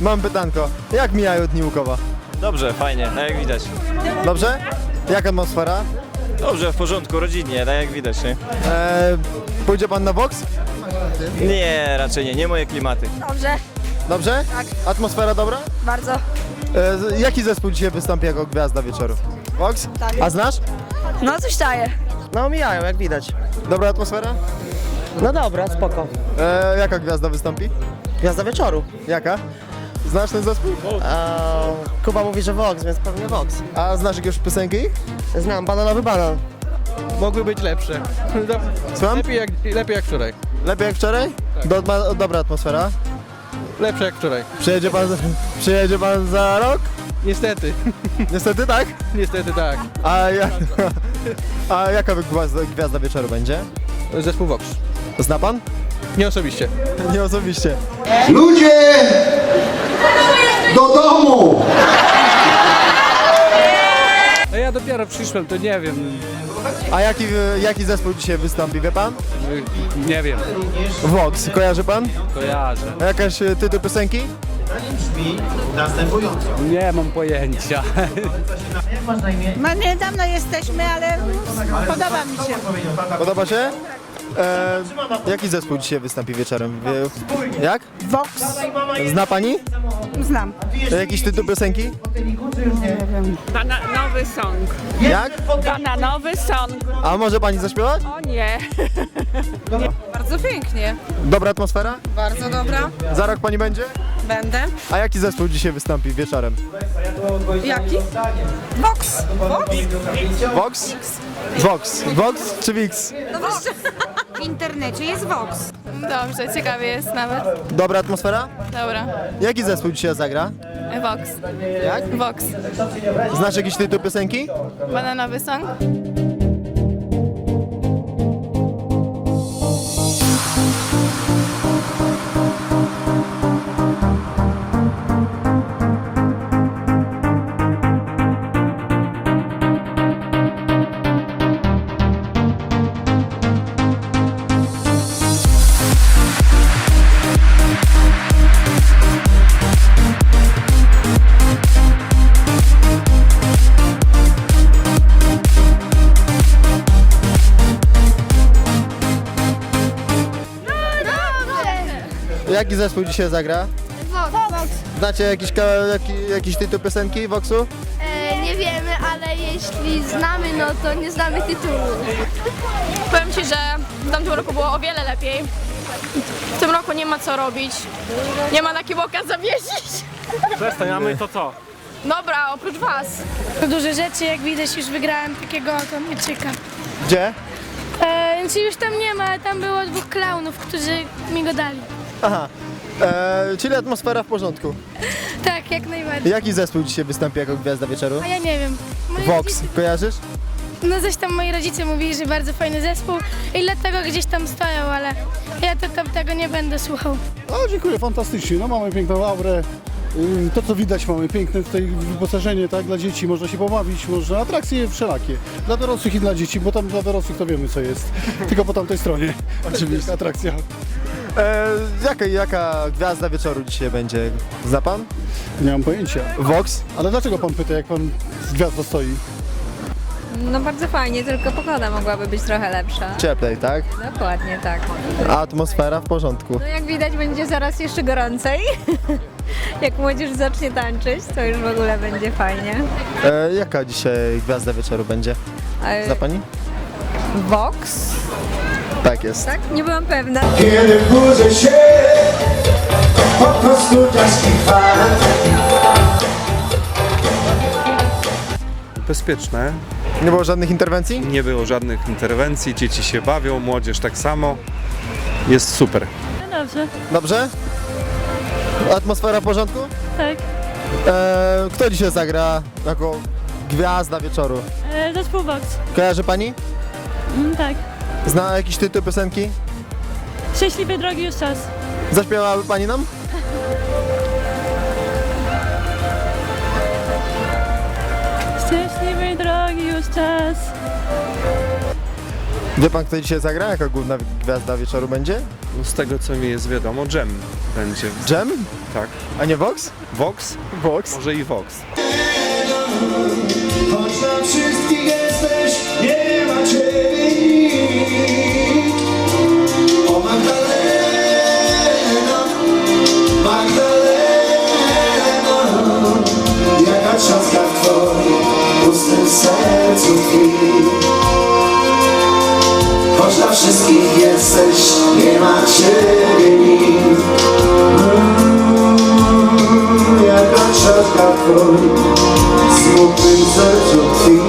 Mam pytanko. Jak mijają dni Łukowa? Dobrze, fajnie, tak jak widać. Dobrze? Jak atmosfera? Dobrze, w porządku, rodzinnie, tak jak widać, nie? E, pójdzie pan na boks? Nie, raczej nie, nie moje klimaty. Dobrze, Dobrze? Tak. Atmosfera dobra? bardzo. E, z- jaki zespół dzisiaj wystąpi jako gwiazda wieczoru? Box? Tak. A znasz? No coś daje. No mijają, jak widać. Dobra atmosfera? No dobra, spoko. E, jaka gwiazda wystąpi? Gwiazda wieczoru. Jaka? Znasz ten zespół? Eee, Kuba mówi, że Vox, więc pewnie Vox. A znasz jakieś piosenki ich? Znam, bananowy banan. Mogły być lepsze. Słucham? Lepiej jak, lepiej jak wczoraj. Lepiej jak wczoraj? Do, ma, dobra atmosfera. Lepsze jak wczoraj. Przyjedzie pan, za- przyjedzie pan za rok? Niestety. Niestety tak. Niestety tak. A, ja, a jaka gwiazda, gwiazda wieczoru będzie? Zespół Vox. Zna pan? Nie osobiście. Nie osobiście. Ludzie! Do domu! No ja dopiero przyszłem, to nie wiem. A jaki, jaki zespół dzisiaj wystąpi, wie pan? Nie wiem. Vox, kojarzy pan? Kojarzę. A jakaś e, tytuł piosenki? Nie mam pojęcia. No niedawno jesteśmy, ale podoba mi się. Podoba się? E, jaki zespół dzisiaj wystąpi wieczorem? Wie, jak? Vox Zna pani? znam. E, Jakiś tytuł piosenki? Bananowy song. Jak? Bananowy song. A może pani zaśpiewać? O nie. Bardzo pięknie. Dobra atmosfera? Bardzo dobra. Za rok pani będzie? Będę. A jaki zespół dzisiaj wystąpi wieczorem? Jaki? Vox. Vox? Vox. Vox czy Vix? W internecie jest Vox. Dobrze, ciekawie jest nawet. Dobra atmosfera? Dobra. Jaki zespół dzisiaj zagra? Vox. Jak? Vox. Znasz jakiś tytuł piosenki? Bananowy song. Jaki zespół dzisiaj zagra? Vox. Znacie jakiś, ka- jaki, jakiś tytuł piosenki Voxu? E, nie wiemy, ale jeśli znamy, no to nie znamy tytułu. Powiem Ci, że w tamtym roku było o wiele lepiej. W tym roku nie ma co robić. Nie ma na kim oka zawiesić. Przestań, to co? Dobra, oprócz Was. Duże rzeczy, jak widać, już wygrałem takiego oto mieczyka. Gdzie? E, więc już tam nie ma, ale tam było dwóch klaunów, którzy mi go dali. Aha. E, czyli atmosfera w porządku. Tak, jak najbardziej. Jaki zespół dzisiaj wystąpi jako gwiazda wieczoru? A ja nie wiem. Moi Vox. rodzice- Kojarzysz? No coś tam moi rodzice mówili, że bardzo fajny zespół i dlatego gdzieś tam stoją, ale ja to tam tego nie będę słuchał. O, dziękuję, fantastycznie. No mamy piękną aurę. Ym, To co widać mamy piękne tutaj wyposażenie, tak, dla dzieci można się pobawić, można atrakcje wszelakie. Dla dorosłych i dla dzieci, bo tam dla dorosłych to wiemy co jest. Tylko po tamtej stronie. Oczywiście. Atrakcja. E, jaka, jaka gwiazda wieczoru dzisiaj będzie? Zna pan? Nie mam pojęcia. Vox? Ale dlaczego pan pyta, jak pan z gwiazdą stoi? No bardzo fajnie, tylko pogoda mogłaby być trochę lepsza. Cieplej, tak? Dokładnie tak. A atmosfera w porządku. No jak widać będzie zaraz jeszcze gorącej. Jak młodzież zacznie tańczyć, to już w ogóle będzie fajnie. E, jaka dzisiaj gwiazda wieczoru będzie? Ale Zna pani? Vox? Tak jest. Tak? Nie byłam pewna. Kiedy budzę się, po prostu bezpieczne. Nie było żadnych interwencji? Nie było żadnych interwencji, dzieci się bawią, młodzież tak samo. Jest super. Dobrze, Dobrze? Atmosfera w porządku? tak. E, kto dzisiaj zagra jako gwiazda wieczoru? E, zespół Vox, Kojarzy pani? tak. Zna jakiś tytuł piosenki? Szczęśliwej drogi już czas. Zaśpiewałaby pani nam? Szczęśliwej drogi już czas. Wie pan, kto dzisiaj zagra? Jaka główna gwiazda wieczoru będzie? No z tego co mi jest wiadomo, Jam będzie. Jam? Tak. A nie Vox? Vox? Vox. Może i Vox. Choć na wszystkich jesteś, nie ma ciebie wszystkich jesteś, nie ma Ciebie nikt. Mm, jak oczarka Twój, smutnym sercu tkwi.